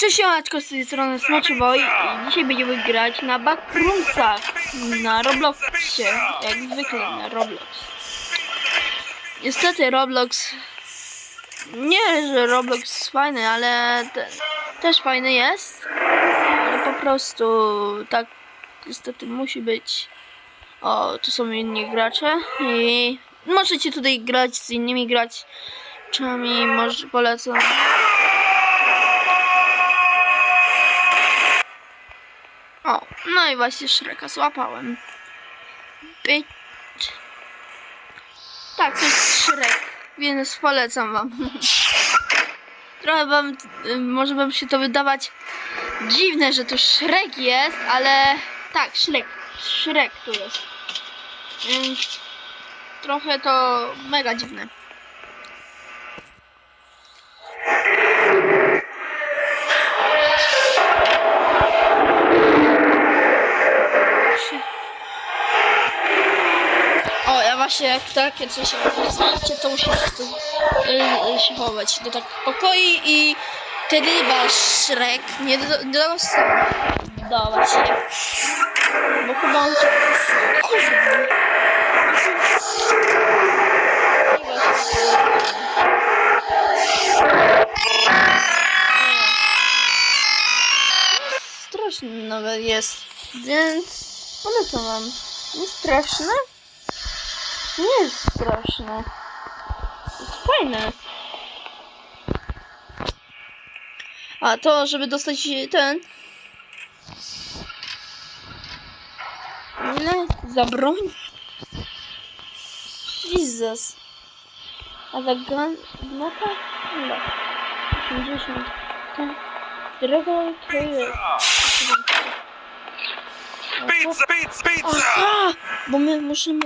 Cześć, siemaczko, z tej strony Smaczboy i dzisiaj będziemy grać na Backroomsach na Robloxie, jak zwykle na Roblox. Niestety Roblox, nie, że Roblox jest fajny, ale te, też fajny jest, ale po prostu tak niestety musi być. O, tu są inni gracze i możecie tutaj grać z innymi graczami, może polecam. No i właśnie Shreka złapałem. Być. Tak, to jest Shrek, więc polecam wam. Trochę wam, y, może wam się to wydawać dziwne, że to Shrek jest, ale tak, Shrek, Shrek tu jest. Więc trochę to mega dziwne. Właśnie jak takie coś znacie, to muszę to, y, się chować do tak pokoi i wtedy chyba Shrek nie do, dawać się. Bo chyba on się... Kurde. Straszny nawet jest, więc polecam wam. Nie straszne? Nie jest straszne. Jest fajne. A to, żeby dostać ten. Ile? Za broń? Jesus. A za gun... No tak? Ile? 80. Tak. Którego to jest? Pizza, pizza, pizza! Aha! Bo my musimy...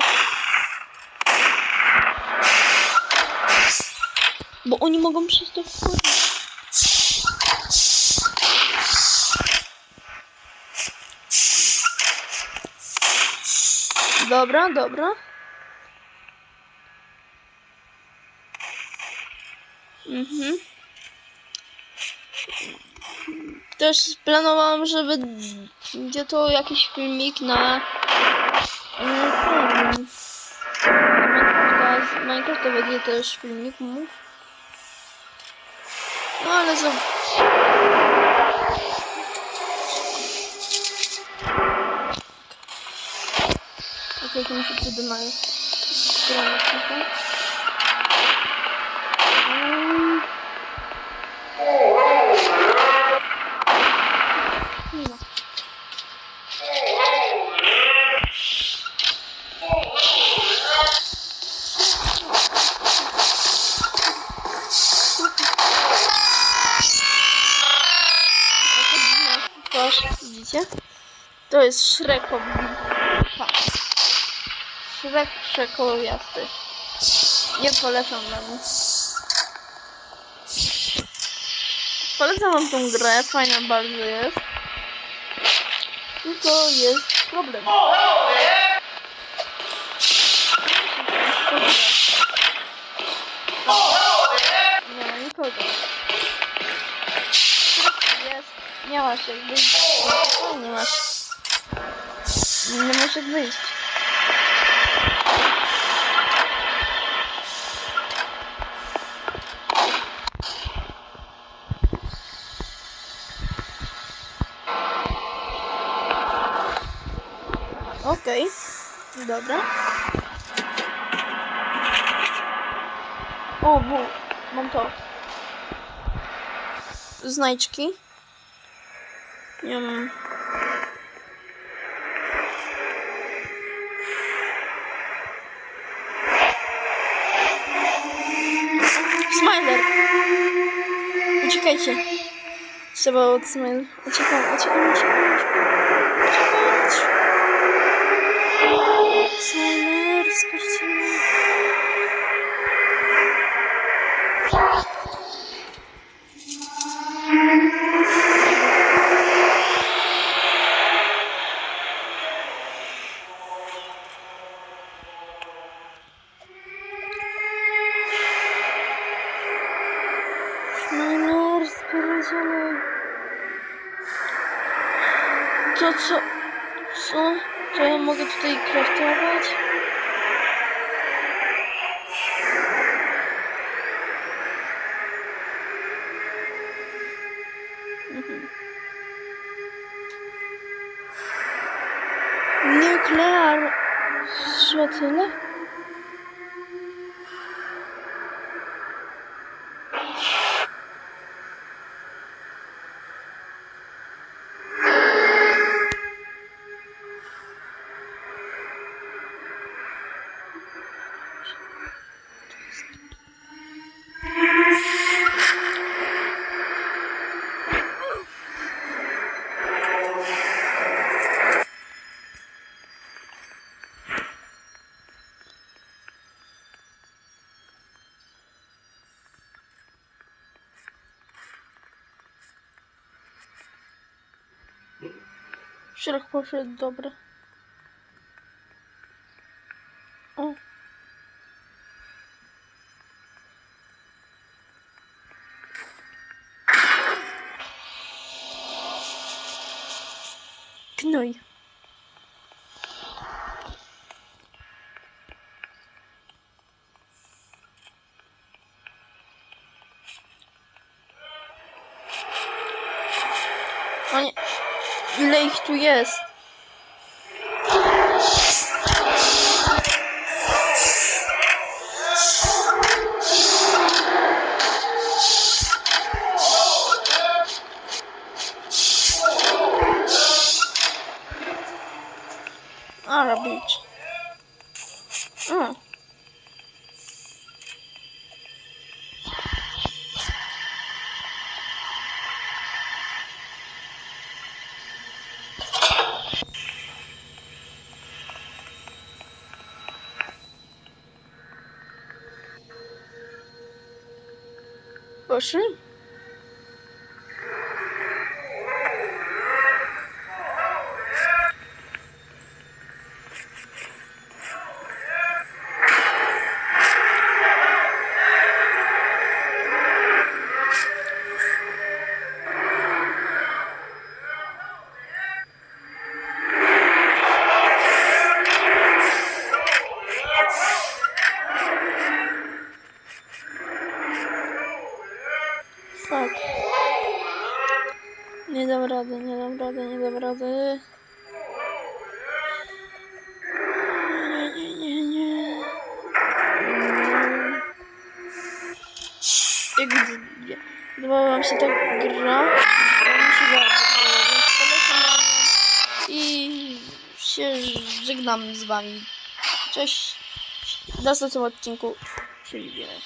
oni mogą przez to wchodzić. Dobra, dobra. Mhm. Też planowałam, żeby będzie to jakiś filmik na e, z Minecrafta będzie też filmik mój. No ale za... Okej, to muszę przejdę na stronę tylko. Mm. Widzicie? To jest Shrekowi. Shrek Shrekowiasty. Nie polecam wam. Polecam wam tą grę, fajna bardzo jest. Tylko jest problem. Masz jak. No, nie masz. Nie masz jak wyjść. Okej. Dobra. O, bu, mam to. Znajdźki. Nie mam. Smiler! Uciekajcie. Trzeba od Smiler. Uciekam, uciekam, uciekam, uciekam. solo. To co? Co? To ja mogę tutaj kraftować? Mhm. Nuklear... Środek poszedł, dobra. O. Gnoj. O nie. Ile ich? 可是 Fuck. Nie dam rady, nie dam rady, nie dam rady. Nie, nie, nie, nie. Jak gdzie? Podoba wam się ta gra? Ja mi się bardzo wam i się żegnam z wami. Cześć. W następnym odcinku się widzimy.